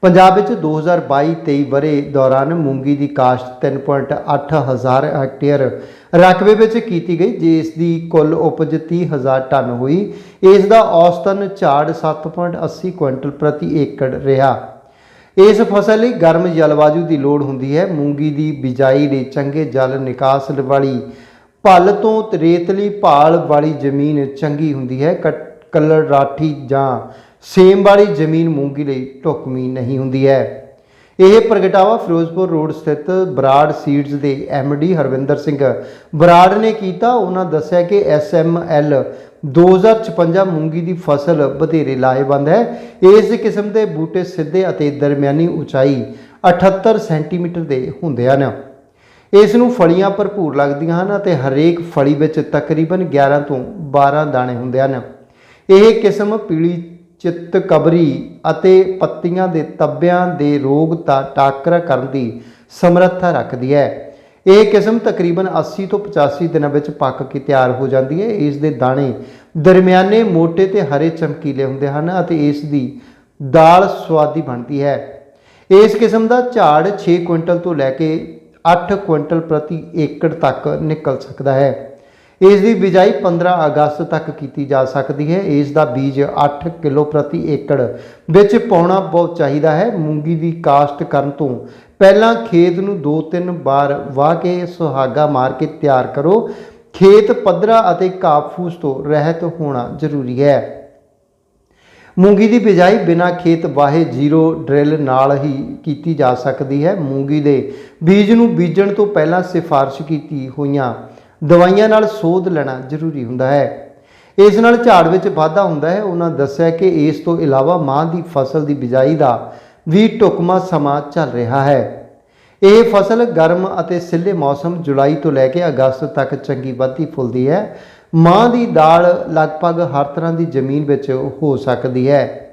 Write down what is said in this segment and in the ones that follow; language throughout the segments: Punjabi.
ਪੰਜਾਬ ਵਿੱਚ 2022-23 ਬਰੇ ਦੌਰਾਨ ਮੂੰਗੀ ਦੀ ਕਾਸ਼ਤ 3.8 ਹਜ਼ਾਰ ਹੈਕਟੇਅਰ ਰਕਬੇ ਵਿੱਚ ਕੀਤੀ ਗਈ, ਜਿਸ ਦੀ ਕੁੱਲ ਉਪਜ 30 ਹਜ਼ਾਰ ਟਨ ਹੋਈ। ਇਸ ਦਾ ਔਸਤਨ ਝਾੜ 7.80 ਕੁਇੰਟਲ ਪ੍ਰਤੀ ਏਕੜ ਰਿਹਾ। ਇਸ ਫਸਲ ਲਈ ਗਰਮ ਜਲਵਾਯੂ ਦੀ ਲੋੜ ਹੁੰਦੀ ਹੈ। ਮੂੰਗੀ ਦੀ ਬਿਜਾਈ ਲਈ ਚੰਗੇ ਜਲ ਨਿਕਾਸ ਵਾਲੀ ਭਲ ਤੋਂ ਰੇਤਲੀ ਭਾਲ ਵਾਲੀ ਜ਼ਮੀਨ ਚੰਗੀ ਹੁੰਦੀ ਹੈ। ਕ- ਕੱਲੜ ਰਾਠੀ ਜਾਂ ਸੇਮ ਵਾਲੀ ਜ਼ਮੀਨ ਮੂੰਗੀ ਲਈ ਢੁਕਵੀਂ ਨਹੀਂ ਹੁੰਦੀ ਹੈ। ਇਹ ਪ੍ਰਗਟਾਵਾ ਫਿਰੋਜ਼ਪੁਰ ਰੋਡ ਸਥਿਤ ਬਰਾੜ ਸੀਡਜ਼ ਦੇ ਡੀ ਹਰਵਿੰਦਰ ਸਿੰਘ। ਬਰਾੜ ਨੇ ਕੀਤਾ, ਉਹਨਾਂ ਦੱਸਿਆ ਕਿ ਐਸਐਮਐਲ 2056 ਮੂੰਗੀ ਦੀ ਫਸਲ ਬਥੇਰੇ ਲਾਹੇਵੰਦ ਹੈ। ਇਸ ਕਿਸਮ ਦੇ ਬੂਟੇ ਸਿੱਧੇ ਅਤੇ ਦਰਮਿਆਨੀ ਉਚਾਈ 78 ਸੈਂਟੀਮੀਟਰ ਦੇ ਹੁੰਦੇ ਹਨ। ਇਸ ਨੂੰ ਫਲੀਆਂ ਭਰਪੂਰ ਲੱਗਦੀਆਂ ਹਨ ਅਤੇ ਹਰੇਕ ਫਲੀ ਵਿੱਚ ਤਕਰੀਬਨ 11 ਤੋਂ 12 ਦਾਣੇ ਹੁੰਦੇ ਹਨ। ਇਹ ਕਿਸਮ ਪੀਲੀ ਚਿੱਤ ਕਬਰੀ ਅਤੇ ਪੱਤੀਆਂ ਦੇ ਤੱਬਿਆਂ ਦੇ ਰੋਗ ਦਾ ਟਾਕਰਾ ਕਰਨ ਦੀ ਸਮਰੱਥਾ ਰੱਖਦੀ ਹੈ। ਇਹ ਕਿਸਮ ਤਕਰੀਬਨ 80 ਤੋਂ 85 ਦਿਨਾਂ ਵਿੱਚ ਪੱਕ ਕੇ ਤਿਆਰ ਹੋ ਜਾਂਦੀ ਹੈ। ਇਸ ਦੇ ਦਾਣੇ ਦਰਮਿਆਨੇ ਮੋٹے ਤੇ ਹਰੇ ਚਮਕੀਲੇ ਹੁੰਦੇ ਹਨ ਅਤੇ ਇਸ ਦੀ ਦਾਲ ਸਵਾਦੀ ਬਣਦੀ ਹੈ। ਇਸ ਕਿਸਮ ਦਾ ਝਾੜ 6 ਕੁਇੰਟਲ ਤੋਂ ਲੈ ਕੇ 8 ਕੁਇੰਟਲ ਪ੍ਰਤੀ ਏਕੜ ਤੱਕ ਨਿਕਲ ਸਕਦਾ ਹੈ। ਇਸ ਦੀ ਬਿਜਾਈ 15 ਅਗਸਤ ਤੱਕ ਕੀਤੀ ਜਾ ਸਕਦੀ ਹੈ। ਇਸ ਦਾ ਬੀਜ 8 ਕਿਲੋ ਪ੍ਰਤੀ ਏਕੜ ਵਿੱਚ ਪਾਉਣਾ ਬਹੁਤ ਚਾਹੀਦਾ ਹੈ। ਮੂੰਗੀ ਦੀ ਕਾਸ਼ਤ ਕਰਨ ਤੋਂ ਪਹਿਲਾਂ ਖੇਤ ਨੂੰ 2-3 ਵਾਰ ਵਾਹ ਕੇ ਸੁਹਾਗਾ ਮਾਰ ਕੇ ਤਿਆਰ ਕਰੋ। ਖੇਤ ਪੱਧਰਾ ਅਤੇ ਕਾਫੂਸ ਤੋਂ ਰਹਿਤ ਹੋਣਾ ਜ਼ਰੂਰੀ ਹੈ। ਮੂੰਗੀ ਦੀ ਬਿਜਾਈ ਬਿਨਾ ਖੇਤ ਵਾਹੇ ਜ਼ੀਰੋ ਡਰਿਲ ਨਾਲ ਹੀ ਕੀਤੀ ਜਾ ਸਕਦੀ ਹੈ। ਮੂੰਗੀ ਦੇ ਬੀਜ ਨੂੰ ਬੀਜਣ ਤੋਂ ਪਹਿਲਾਂ ਸਿਫਾਰਿਸ਼ ਕੀਤੀ ਹੋਈਆਂ ਦਵਾਈਆਂ ਨਾਲ ਸੋਧ ਲੈਣਾ ਜ਼ਰੂਰੀ ਹੁੰਦਾ ਹੈ। ਇਸ ਨਾਲ ਝਾੜ ਵਿੱਚ ਵਾਧਾ ਹੁੰਦਾ ਹੈ। ਉਹਨਾਂ ਦੱਸਿਆ ਕਿ ਇਸ ਤੋਂ ਇਲਾਵਾ ਮਾਂ ਦੀ ਫਸਲ ਦੀ ਬਿਜਾਈ ਦਾ ਵੀ ਟੁਕਮਾ ਸਮਾਂ ਚੱਲ ਰਿਹਾ ਹੈ। ਇਹ ਫਸਲ ਗਰਮ ਅਤੇ ਸਿੱਲੇ ਮੌਸਮ ਜੁਲਾਈ ਤੋਂ ਲੈ ਕੇ ਅਗਸਤ ਤੱਕ ਚੰਗੀ ਵੱਧਦੀ ਫੁੱਲਦੀ ਹੈ। ਮਾਂ ਦੀ ਦਾਲ ਲਗਭਗ ਹਰ ਤਰ੍ਹਾਂ ਦੀ ਜ਼ਮੀਨ ਵਿੱਚ ਹੋ ਸਕਦੀ ਹੈ।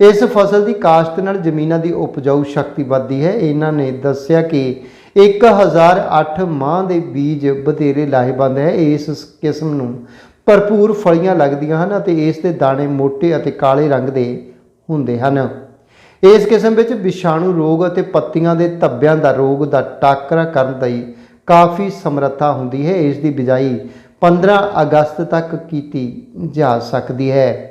ਇਸ ਫਸਲ ਦੀ ਕਾਸ਼ਤ ਨਾਲ ਜ਼ਮੀਨਾਂ ਦੀ ਉਪਜਾਊ ਸ਼ਕਤੀ ਵੱਧਦੀ ਹੈ। ਇਹਨਾਂ ਨੇ ਦੱਸਿਆ ਕਿ 1008 ਮਾਂ ਦੇ ਬੀਜ ਬਥੇਰੇ ਲਾਹੇਵੰਦ ਹੈ, ਇਸ ਕਿਸਮ ਨੂੰ ਭਰਪੂਰ ਫਲੀਆਂ ਲੱਗਦੀਆਂ ਹਨ ਅਤੇ ਇਸ ਦੇ ਦਾਣੇ ਮੋٹے ਅਤੇ ਕਾਲੇ ਰੰਗ ਦੇ ਹੁੰਦੇ ਹਨ। ਇਸ ਕਿਸਮ ਵਿੱਚ ਵਿਸ਼ਾਣੂ ਰੋਗ ਅਤੇ ਪੱਤੀਆਂ ਦੇ ਧੱਬਿਆਂ ਦਾ ਰੋਗ ਦਾ ਟਾਕਰਾ ਕਰਨ ਲਈ ਕਾਫੀ ਸਮਰੱਥਾ ਹੁੰਦੀ ਹੈ। ਇਸ ਦੀ ਬਿਜਾਈ 15 ਅਗਸਤ ਤੱਕ ਕੀਤੀ ਜਾ ਸਕਦੀ ਹੈ।